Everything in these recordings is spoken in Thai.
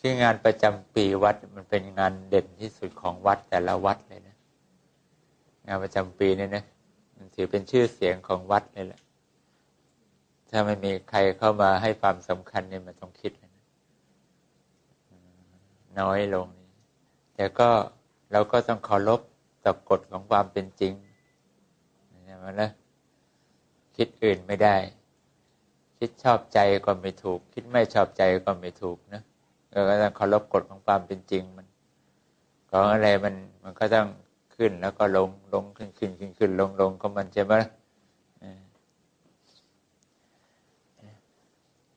คืองานประจำปีวัดมันเป็นงานเด่นที่สุดของวัดแต่ละวัดเลยนะ งานประจำปีเนี่ยนะมันถือเป็นชื่อเสียงของวัดเลยแหละถ้าไม่มีใครเข้ามาให้ความสำคัญเนี่ยมันต้องคิดนะน้อยลงแต่ก็เราก็ต้องเคารพต่อกฎของความเป็นจริงนะมันนะคิดอื่นไม่ได้ คิดชอบใจก็ไม่ถูก คิดไม่ชอบใจก็ไม่ถูกนะ เราก็ต้องเคารพกฎของความเป็นจริงมัน ของอะไรมันมันก็ต้องขึ้นแล้วก็ลงลงขึ้นขึ้นขึ้นขึ้นลงลงก็มันใช่ไหม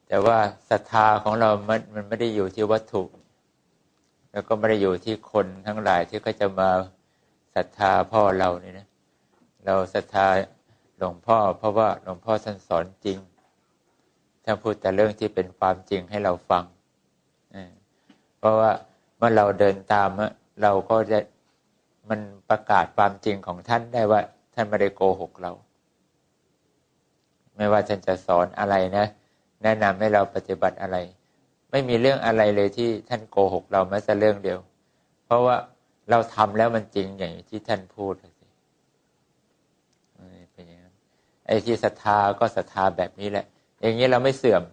แต่ว่าศรัทธาของเรามันมันไม่ได้อยู่ที่วัตถุ แล้วก็ไม่ได้อยู่ที่คนทั้งหลายที่เขาจะมาศรัทธาพ่อเราเนี่ยนะ เราศรัทธาหลวงพ่อ เพราะว่าหลวงพ่อท่านสอนจริงท่านพูดแต่เรื่องที่เป็นความจริงให้เราฟัง เพราะว่าเมื่อเราเดินตามเราก็จะมันประกาศความจริงของท่านได้ว่า ท่านไม่ได้โกหกเรา ไม่ว่าท่านจะสอนอะไรนะ แนะนำให้เราปฏิบัติอะไร ไม่มีเรื่องอะไรเลยที่ท่านโกหกเราแม้แต่เรื่องเดียว เพราะว่าเราทำแล้วมันจริงอย่างที่ท่านพูดสิเป็นอย่างนั้นไอ้ที่ศรัทธาก็ศรัทธาแบบนี้แหละ อย่างนี้เราไม่เสื่อม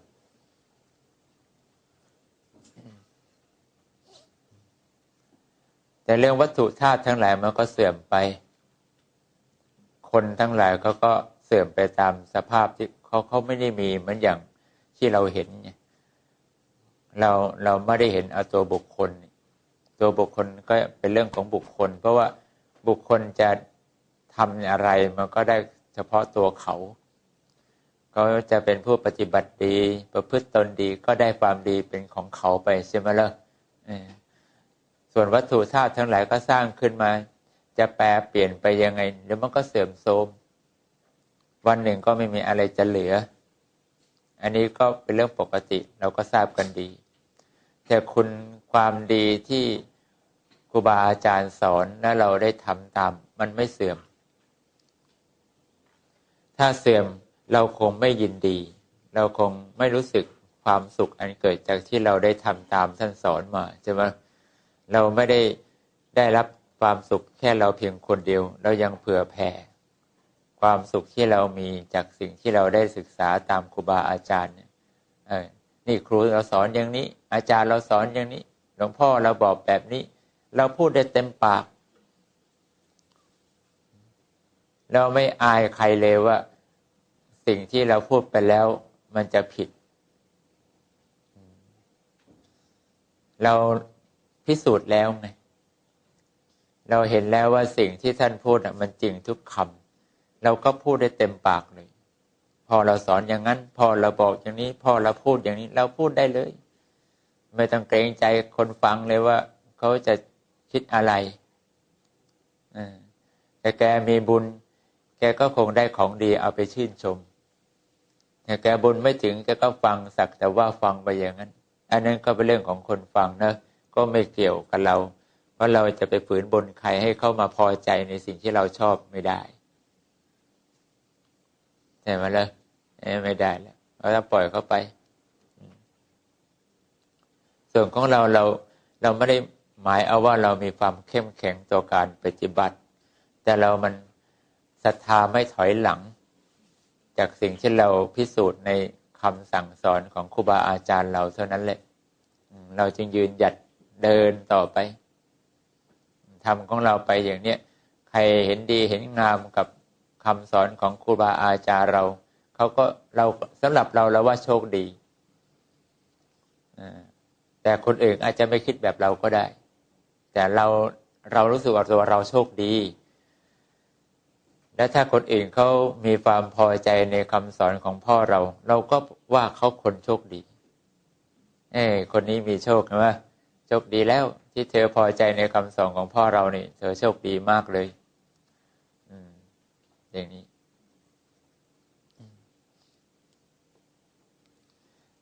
แต่เรื่องวัตถุธาตุทั้งหลายมันก็เสื่อมไป คนทั้งหลายเขาก็เสื่อมไปตามสภาพที่เขาเขาไม่ได้มีเหมือนอย่างที่เราเห็นเราเราไม่ได้เห็นเอาตัวบุคคล ตัวบุคคลก็เป็นเรื่องของบุคคล เพราะว่าบุคคลจะทำอะไรมันก็ได้เฉพาะตัวเขาเขาจะเป็นผู้ปฏิบัติดี ประพฤติตนดีก็ได้ความดีเป็นของเขาไปใช่ไหมล่ะ ส่วนวัตถุธาตุทั้งหลายก็สร้างขึ้นมา จะแปลเปลี่ยนไปยังไงเดี๋ยวมันก็เสื่อมโทรมวันหนึ่งก็ไม่มีอะไรจะเหลือ อันนี้ก็เป็นเรื่องปกติเราก็ทราบกันดี แต่คุณความดีที่ครูบาอาจารย์สอนและเราได้ทำตาม มันไม่เสื่อม ถ้าเสื่อมเราคงไม่ยินดี เราคงไม่รู้สึกความสุขอันเกิดจากที่เราได้ทำตามท่านสอนมาใช่ไหม เราไม่ได้ได้รับความสุขแค่เราเพียงคนเดียว เรายังเผื่อแผ่ ความสุขที่เรามีจากสิ่งที่เราได้ศึกษาตามครูบาอาจารย์เนี่ยนี่ครูเราสอนอย่างนี้ อาจารย์เราสอนอย่างนี้ หลวงพ่อเราบอกแบบนี้ เราพูดได้เต็มปาก เราไม่อายใครเลยว่า สิ่งที่เราพูดไปแล้ว มันจะผิด เรา พิสูจน์แล้วไงเราเห็นแล้วว่าสิ่งที่ท่านพูดมันจริงทุกคำเราก็พูดได้เต็มปากเลย พอเราสอนอย่างนั้น พอเราบอกอย่างนี้ พอเราพูดอย่างนี้ เราพูดได้เลย ไม่ต้องเกรงใจคนฟังเลยว่า เขาจะคิดอะไรแต่แกมีบุญ แกก็คงได้ของดีเอาไปชื่นชมแต่แกบุญไม่ถึงแกก็ฟังสักแต่ว่าฟังไปอย่างนั้น อันนั้นก็เป็นเรื่องของคนฟังนะ ก็ไม่เกี่ยวกับเรา เพราะเราจะไปฝืนบนใครให้เข้ามาพอใจในสิ่งที่เราชอบไม่ได้ใช่ไหมล่ะไม่ได้แล้วเราปล่อยเขาไป ส่วนของเราเราเราไม่ได้หมายเอาว่าเรามีความเข้มแข็งต่อการปฏิบัติ แต่เรามันศรัทธาไม่ถอยหลัง จากสิ่งที่เราพิสูจน์ในคำสั่งสอนของครูบาอาจารย์เราเท่านั้นแหละ เราจึงยืนหยัด เดินต่อไปทำของเราไปอย่างเนี้ยใครเห็นดีเห็นงามกับคำสอนของครูบาอาจารย์เราเขาก็เราสำหรับเราเราว่าโชคดีแต่คนอื่นอาจจะไม่คิดแบบเราก็ได้ แต่เราเรารู้สึกว่าตัวเราโชคดี และถ้าคนอื่นเขามีความพอใจในคำสอนของพ่อเรา เราก็ว่าเขาคนโชคดี เอ้คนนี้มีโชคนะ โชคดีแล้วที่เธอพอใจในคำสอนของพ่อเรานี่เธอโชคดีมากเลย อืม อย่างนี้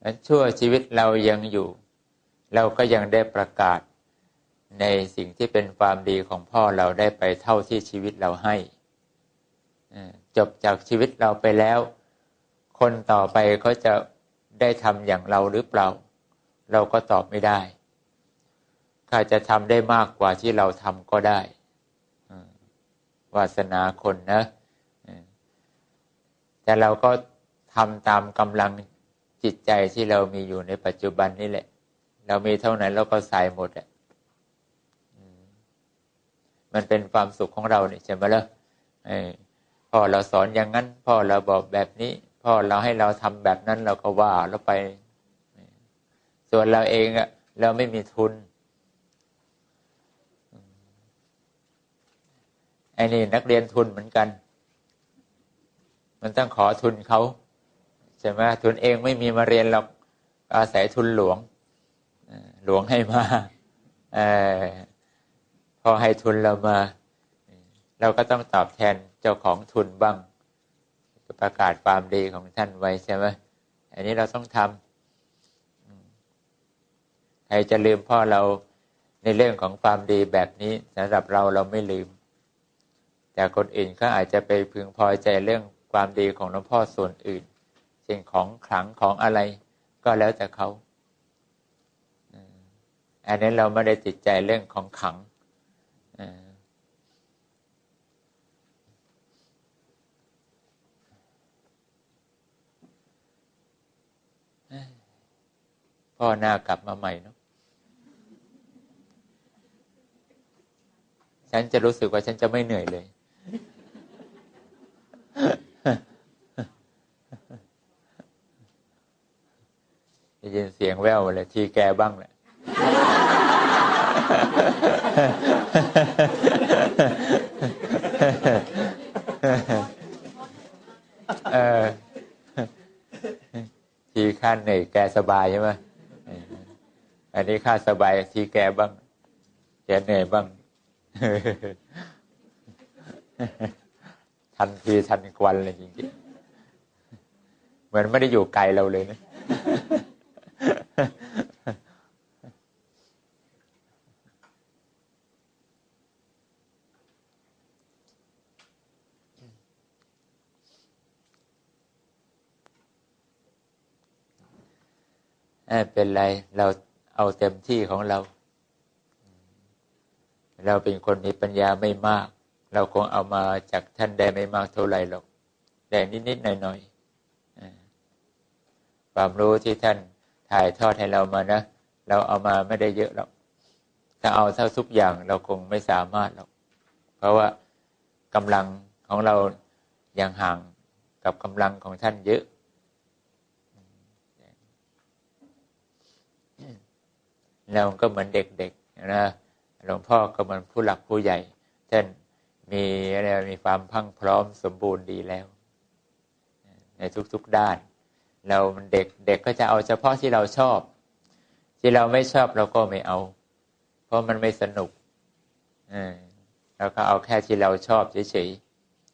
นั้นชั่วชีวิตเรายังอยู่ เราก็ยังได้ประกาศในสิ่งที่เป็นความดีของพ่อเราได้ไปเท่าที่ชีวิตเราให้จบจากชีวิตเราไปแล้ว คนต่อไปเขาจะได้ทำอย่างเราหรือเปล่า เราก็ตอบไม่ได้ ข้าจะทำได้มากกว่าที่เราทำก็ได้วาสนาคนนะแต่เราก็ทำตามกำลังจิตใจที่เรามีอยู่ในปัจจุบันนี่แหละ เรามีเท่านั้นเราก็ใส่หมดอะมันเป็นความสุขของเราเนี่ยใช่ไหมล่ะพ่อเราสอนอย่างนั้น พ่อเราบอกแบบนี้ พ่อเราให้เราทำแบบนั้นเราก็ว่าเราไป ส่วนเราเองอะเราไม่มีทุน ไอ้นี่นักเรียนทุนเหมือนกัน มันต้องขอทุนเขาใช่ไหมทุนเองไม่มีมาเรียนหรอกอาศัยทุนหลวงหลวงให้มาพอให้ทุนเรามา เราก็ต้องตอบแทนเจ้าของทุนบ้าง ประกาศความดีของท่านไว้ใช่ไหมอันนี้เราต้องทำใครจะลืมพ่อเราในเรื่องของความดีแบบนี้สำหรับเราเราไม่ลืม แต่คนอื่นก็อาจจะไปพึงพอใจเรื่องความดีของหลวงพ่อส่วนอื่นสิ่งของขลังของอะไรก็แล้วแต่เขาอันนี้เราไม่ได้ติดใจเรื่องของขังพ่อหน้ากลับมาใหม่เนาะ ฉันจะรู้สึกว่าฉันจะไม่เหนื่อยเลย ได้ยินเสียงแววเลย ทีแกบ้างแหละเออทีขั้นเหนื่อยแกสบายใช่ไหมอันนี้ข้าสบายทีแกบ้าง แกเหนื่อยบ้าง ทันทีทันควันเลยจริงๆ เหมือนไม่ได้อยู่ไกลเราเลยนะเป็นไรเราเอาเต็มที่ของเรา เราเป็นคนมีปัญญาไม่มาก เราคงเอามาจากท่านได้ไม่มากเท่าไหร่หรอกแต่นิดๆหน่อยๆความรู้ที่ท่านถ่ายทอดให้เรามานะเราเอามาไม่ได้เยอะหรอกถ้าเอาเท่าทุกอย่างเราคงไม่สามารถหรอกเพราะว่ากำลังของเรายังห่างกับกำลังของท่านเยอะเราก็เหมือนเด็กๆนะหลวงพ่อก็เหมือนผู้หลักผู้ใหญ่ท่าน มีอะไรมีความพังพร้อมสมบูรณ์ดีแล้ว ในทุกๆด้าน เราเด็กเด็กก็จะเอาเฉพาะที่เราชอบ ที่เราไม่ชอบเราก็ไม่เอา เพราะมันไม่สนุกเราก็เอาแค่ที่เราชอบเฉย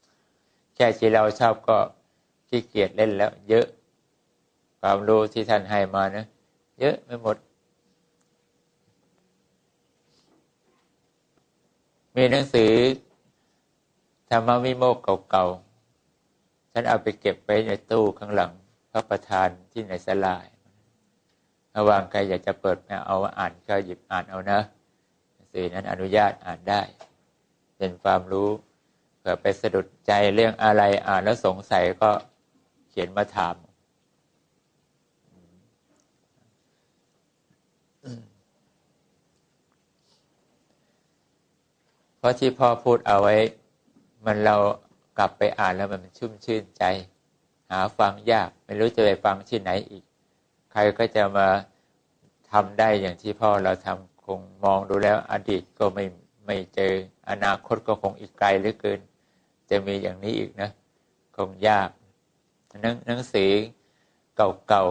ๆแค่ที่เราชอบก็ขี้เกียจเล่นแล้ว เยอะ ความรู้ที่ท่านให้มานะเยอะไม่หมดมีหนังสือ ธรรมวิโมกเก่าๆฉันเอาไปเก็บไว้ในตู้ข้างหลัง พระประธานที่ในสลายระหว่างใครอยากจะเปิดมาเอาอ่านก็หยิบอ่านเอานะสือนั้นอนุญาตอ่านได้ เป็นความรู้เผื่อไปสะดุดใจเรื่องอะไรอ่านแล้วสงสัยก็เขียนมาถามเพราะที่พ่อพูดเอาไว้ มันเรากลับไปอ่านแล้วมันชุ่มชื่นใจ หาฟังยาก ไม่รู้จะไปฟังที่ไหนอีก ใครก็จะมาทำได้อย่างที่พ่อเราทำคงมองดูแล้วอดีตก็ไม่ไม่เจออนาคตก็คงอีกไกลเหลือเกิน จะมีอย่างนี้อีกนะ คงยากหนังหนังสือเก่า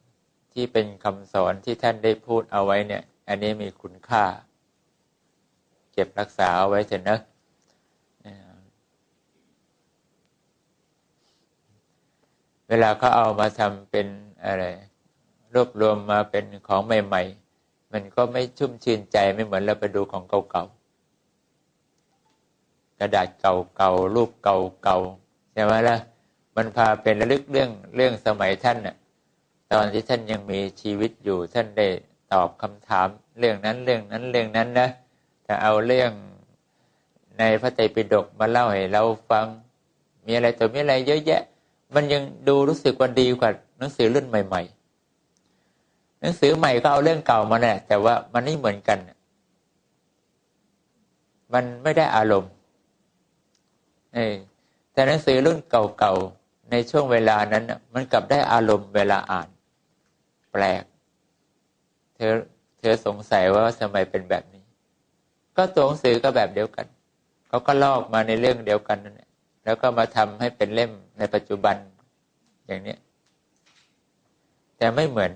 ๆ ที่เป็นคำสอนที่ท่านได้พูดเอาไว้เนี่ย อันนี้มีคุณค่า เก็บรักษาเอาไว้เถอะนะ เวลาเขาเอามาทำเป็นอะไรรวบรวมมาเป็นของใหม่ ๆ มันก็ไม่ชุ่มชื่นใจไม่เหมือนเราไปดูของเก่าๆ กระดาษเก่าๆ รูปเก่าๆ ใช่ไหมล่ะ มันพาเป็นระลึกเรื่องเรื่องสมัยท่านน่ะ ตอนที่ท่านยังมีชีวิตอยู่ท่านได้ตอบคำถามเรื่องนั้นเรื่องนั้นเรื่องนั้นนะแต่เอาเรื่องในพระไตรปิฎกมาเล่าให้เราฟัง มีอะไรตัวมีอะไรเยอะแยะ มันยังดูรู้สึกว่าดีกว่าหนังสือรุ่นใหม่ ๆ หนังสือใหม่ก็เอาเรื่องเก่ามาแหละแต่ว่ามันไม่เหมือนกัน มันไม่ได้อารมณ์แต่หนังสือรุ่นเก่าๆในช่วงเวลานั้นมันกลับได้อารมณ์เวลาอ่าน แปลก เธอเธอสงสัยว่าทำไมเป็นแบบนี้ ก็ตัวหนังสือก็แบบเดียวกันเขาก็ลอกมาในเรื่องเดียวกันนั่นแหละ แล้วก็มาทำให้เป็นเล่มในปัจจุบันอย่างนี้แต่ไม่เหมือน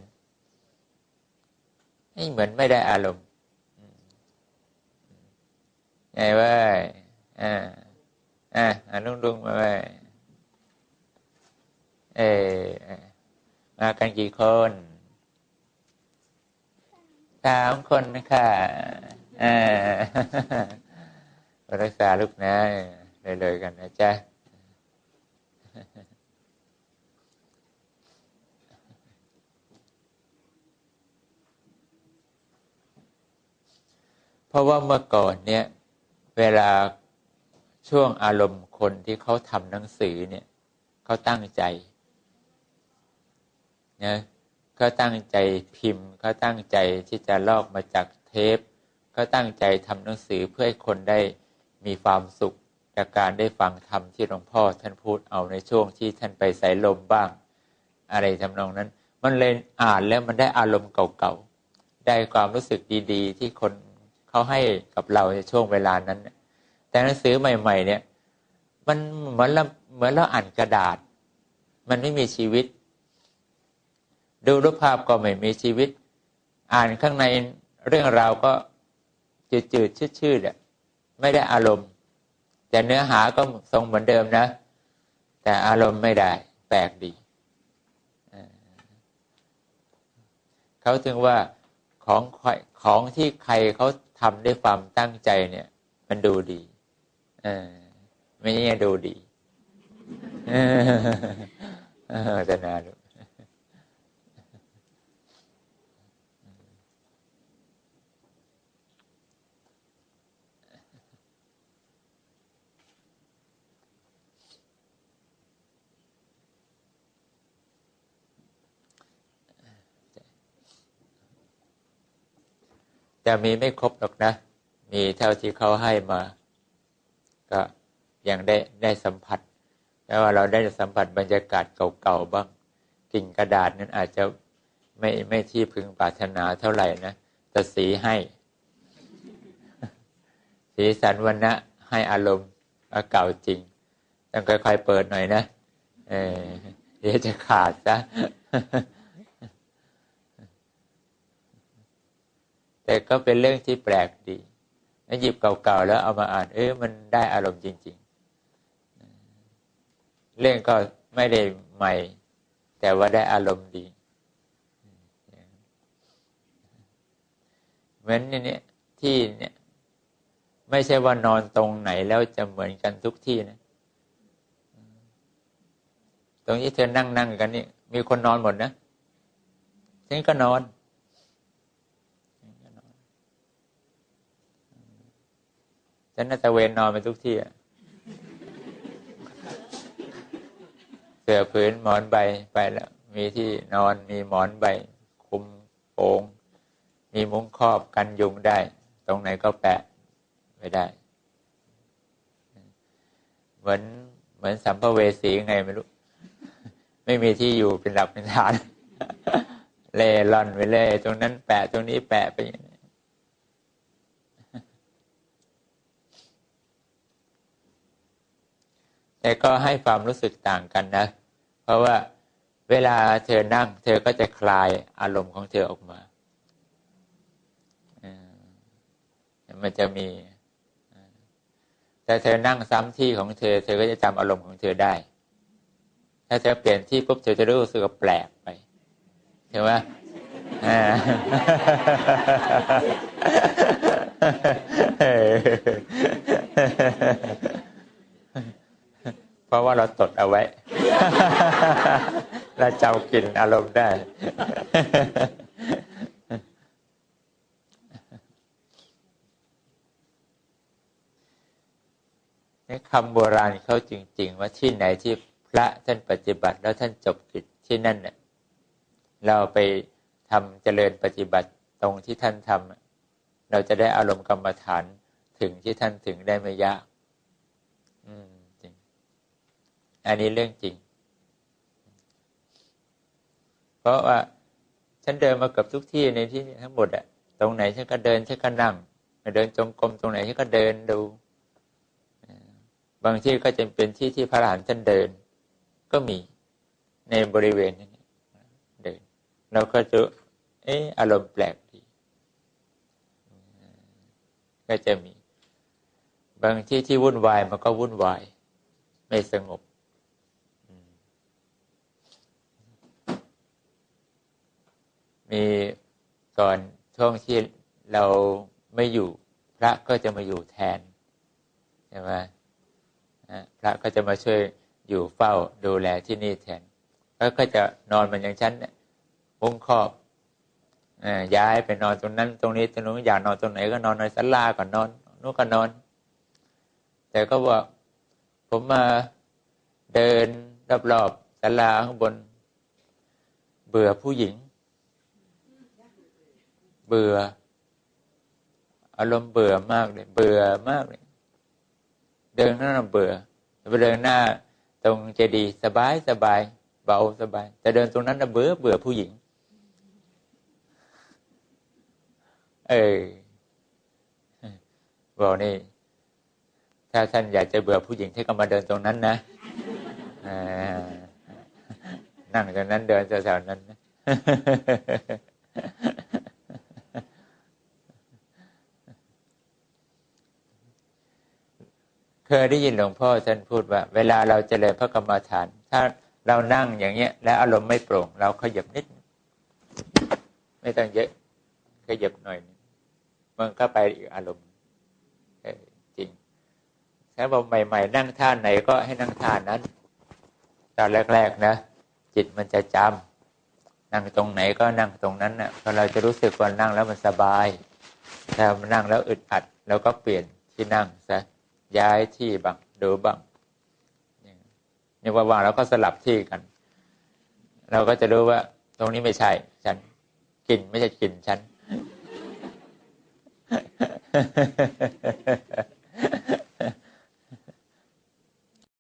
ไม่เหมือนไม่ได้อารมณ์ไงว่าอ่าอ่าอ่าลุงลุงมาไว้เออมากันกี่คนสามคนนะคะอ่ารักษาลูกนะ เลยๆกันนะจ๊ะเพราะว่าเมื่อก่อนเนี่ย เวลาช่วงอารมณ์คนที่เขาทำหนังสือเนี่ยเขาตั้งใจนะเขาตั้งใจพิมพ์เขาตั้งใจที่จะลอกมาจากเทปเขาตั้งใจทำหนังสือเพื่อให้คนได้มีความสุข จากการได้ฟังธรรมที่หลวงพ่อท่านพูดเอาในช่วงที่ท่านไปใส่ลมบ้าง อะไรทำนองนั้น มันเลยอ่านแล้วมันได้อารมณ์เก่าๆ ได้ความรู้สึกดีๆ ที่คนเขาให้กับเราในช่วงเวลานั้น แต่หนังสือใหม่ ๆ เนี่ย มันเหมือนเราเหมือนเราอ่านกระดาษ มันไม่มีชีวิต ดูรูปภาพก็ไม่มีชีวิต อ่านข้างในเรื่องราวก็จืดๆชืดๆไม่ได้อารมณ์ แต่เนื้อหาก็ทรงเหมือนเดิมนะ แต่อารมณ์ไม่ได้ แปลกดี เขาถึงว่าของของที่ใครเขาทำด้วยความตั้งใจเนี่ย มันดูดีไม่ใช่ดูดีแต่นาลู แต่มีไม่ครบหรอกนะ มีเท่าที่เขาให้มา ก็ยังได้ได้สัมผัสแล้วว่าเราได้สัมผัสบรรยากาศเก่าๆบ้างกิ่งกระดาษนั้นอาจจะไม่ไม่ที่พึงปรารถนาเท่าไหร่นะแต่สีให้ สีสันวันนะให้อารมณ์เก่าจริง ต้องค่อยๆเปิดหน่อยนะเออเดี๋ยวจะขาดซะ แต่ก็เป็นเรื่องที่แปลกดีหยิบเก่าๆแล้วเอามาอ่าน เออมันได้อารมณ์จริง ๆ เรื่องก็ไม่ได้ใหม่ แต่ว่าได้อารมณ์ดีเหมือนนี่ที่เนี่ย ไม่ใช่ว่านอนตรงไหนแล้วจะเหมือนกันทุกที่นะตรงนี้เธอนั่งนั่งกันนี่มีคนนอนหมดนะฉันก็นอน ฉันน่าจะเวนนอนไปทุกที่เสือพื้นหมอนใบไปแล้ว มีที่นอนมีหมอนใบ คุมโปงมีมุ้งครอบกันยุงได้ ตรงไหนก็แปะไม่ได้ เหมือนเหมือนสัมภเวสีไงไม่รู้ ไม่มีที่อยู่เป็นหลักเป็นฐานเล่ร่อนไปเลย ตรงนั้นแปะตรงนี้แปะไปอย่าง แต่ก็ให้ความรู้สึกต่างกันนะ เพราะว่าเวลาเธอนั่ง เธอก็จะคลายอารมณ์ของเธอออกมามันจะมี แต่เธอนั่งซ้ำที่ของเธอ เธอก็จะจำอารมณ์ของเธอได้ ถ้าเธอเปลี่ยนที่ปุ๊บเธอจะรู้สึกแปลกไปใช่ไหม เพราะว่าเราตดเอาไว้ เราจ้กินอารมณ์ได้ คำโบราณเขาจริง ๆ ว่าที่ไหนที่พระท่านปฏิบัติแล้วท่านจบกิจที่นั่นเนี่ยเราไปทำเจริญปฏิบัติตรงที่ท่านทำเราจะได้อารมณ์กรรมฐานถึงที่ท่านถึงได้ไม่ยาก อันนี้เรื่องจริง เพราะว่าฉันเดินมากับทุกที่ในที่ทั้งหมดอะตรงไหนฉันก็เดินฉันก็นั่งเดินจงกรมตรงไหนฉันก็เดินดู บางที่ก็จะเป็นที่ที่พระอรหันต์ท่านเดิน ก็มีในบริเวณนี้เดินเราก็จะเอออารมณ์แปลกดีก็จะมี บางที่ที่วุ่นวายมันก็วุ่นวาย ไม่สงบ มีก่อนช่วงที่เราไม่อยู่ พระก็จะมาอยู่แทนใช่ไหมพระก็จะมาช่วยอยู่เฝ้าดูแลที่นี่แทนแล้วก็จะนอนมันอย่างฉันเนี่ยมุ้งครอบย้ายไปนอนตรงนั้น ตรงนี้ตรงนู้นอยากนอนตรงไหนก็นอนในศาลาก่อนนอนนู้นก็นอน แต่ก็บอกผมมาเดินรอบๆศาลาข้างบน เบื่อผู้หญิง เบื่อ อารมณ์เบื่อมากเลย เบื่อมากเลยเดินหน้าเบื่อไปเดินหน้า ตรงเจดีสบายสบายเบาสบาย แต่เดินตรงนั้นเบื่อเบื่อผู้หญิง เออบอกนี่ ถ้าท่านอยากจะเบื่อผู้หญิงท่านก็มาเดินตรงนั้นนะนั่งตรงนั้นเดินแถวๆนั้นนะ เคยได้ยินหลวงพ่อท่านพูดว่า เวลาเราจเจริญพระกรรมฐาน ถ้าเรานั่งอย่างเงี้ย แล้วอารมณ์ไม่โปร่ง เราขยับนิด ไม่ต้องเยอะขยับหน่อยมันก็ไปอีกอารมณ์จริงถ้าบอกใหม่ ๆ นั่งท่าไหนก็ให้นั่งท่านั้น ตอนแรก ๆ นะ จิตมันจะจำนั่งตรงไหนก็นั่งตรงนั้นนะ่ะพอเราจะรู้สึกว่านั่งแล้วมันสบายถ้ามันนั่งแล้วอึดอัดเราก็เปลี่ยนที่นั่งซะ ย้ายที่บ้างดูบ้างนี่ว่างๆแล้วก็สลับที่กัน เราก็จะรู้ว่า ตรงนี้ไม่ใช่ ฉันกินไม่ใช่กินฉัน